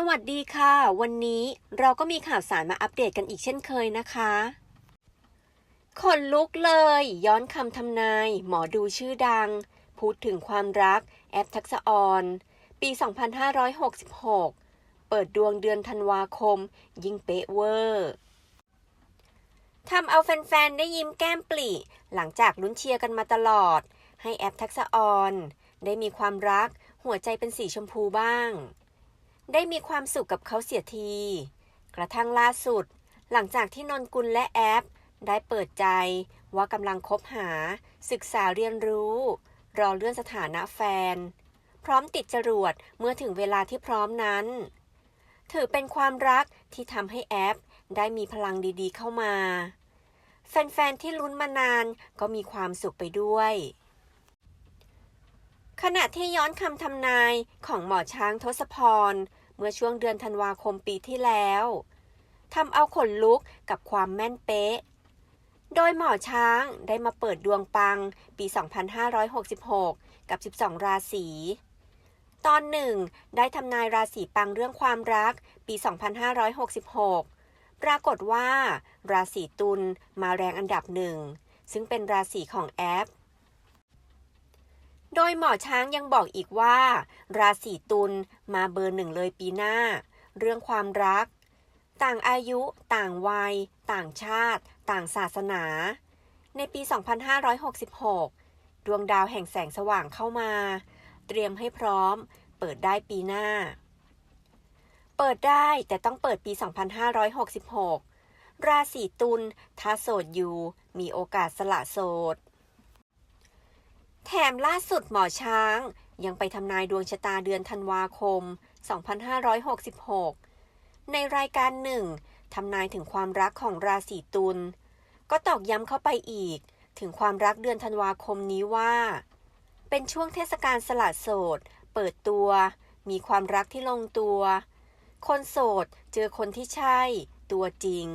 สวัสดีค่ะ วันนี้เราก็มีข่าวสารมาอัปเดตกันอีกเช่นเคยนะคะขนลุกเลย ย้อนคำทำนาย หมอดูชื่อดัง พูดถึงความรัก แอปทักษะออนปี 2566 เปิดดวงเดือนธันวาคม ยิ่งเป๊ะเวอร์ทำเอาแฟนๆ ได้ยิ้มแก้มปลีหลังจากลุ้นเชียร์กันมาตลอด ให้แอปทักษะออนได้มีความรักหัวใจเป็นสีชมพูบ้าง ได้มีความสุขกับเขาเสียที กระทั่งล่าสุด หลังจากที่นนกุลและแอป ได้เปิดใจว่ากำลังคบหา ศึกษาเรียนรู้ รอเลื่อนสถานะแฟน พร้อมติดจรวดเมื่อถึงเวลาที่พร้อมนั้น ถือเป็นความรักที่ทำให้แอป ได้มีพลังดีๆเข้ามา แฟนๆที่ลุ้นมานานก็มีความสุขไปด้วยขณะที่ย้อนคำทำนายของหมอช้างทศพร เมื่อช่วงเดือนธันวาคมปีที่แล้วทำเอาขนลุกกับความแม่นเป๊ะ โดยหมอช้างได้มาเปิดดวงปังปี 2566 กับ 12 ราศีตอนหนึ่งได้ทำนายราศีปังเรื่องความรักปี 2566 ปรากฏว่า ราศีตุลมาแรงอันดับหนึ่ง ซึ่งเป็นราศีของแอป โดยหมอช้างยังบอกอีกว่า ราศีตุลมาเบอร์หนึ่งเลยปีหน้า เรื่องความรัก ต่างอายุ ต่างวัย ต่างชาติ ต่างศาสนา ในปี 2566 ดวงดาวแห่งแสงสว่างเข้ามา เตรียมให้พร้อม เปิดได้ปีหน้า เปิดได้แต่ต้องเปิดปี 2566 ราศีตุลถ้าโสดอยู่ มีโอกาสสละโสด แถมล่าสุดหมอช้าง ยังไปทำนายดวงชะตาเดือนธันวาคม 2566 ในรายการหนึ่งทำนายถึงความรักของราศีตุล ก็ตอกย้ำเข้าไปอีก ถึงความรักเดือนธันวาคมนี้ว่า เป็นช่วงเทศกาลสละโสด เปิดตัว มีความรักที่ลงตัว คนโสดเจอคนที่ใช่ ตัวจริง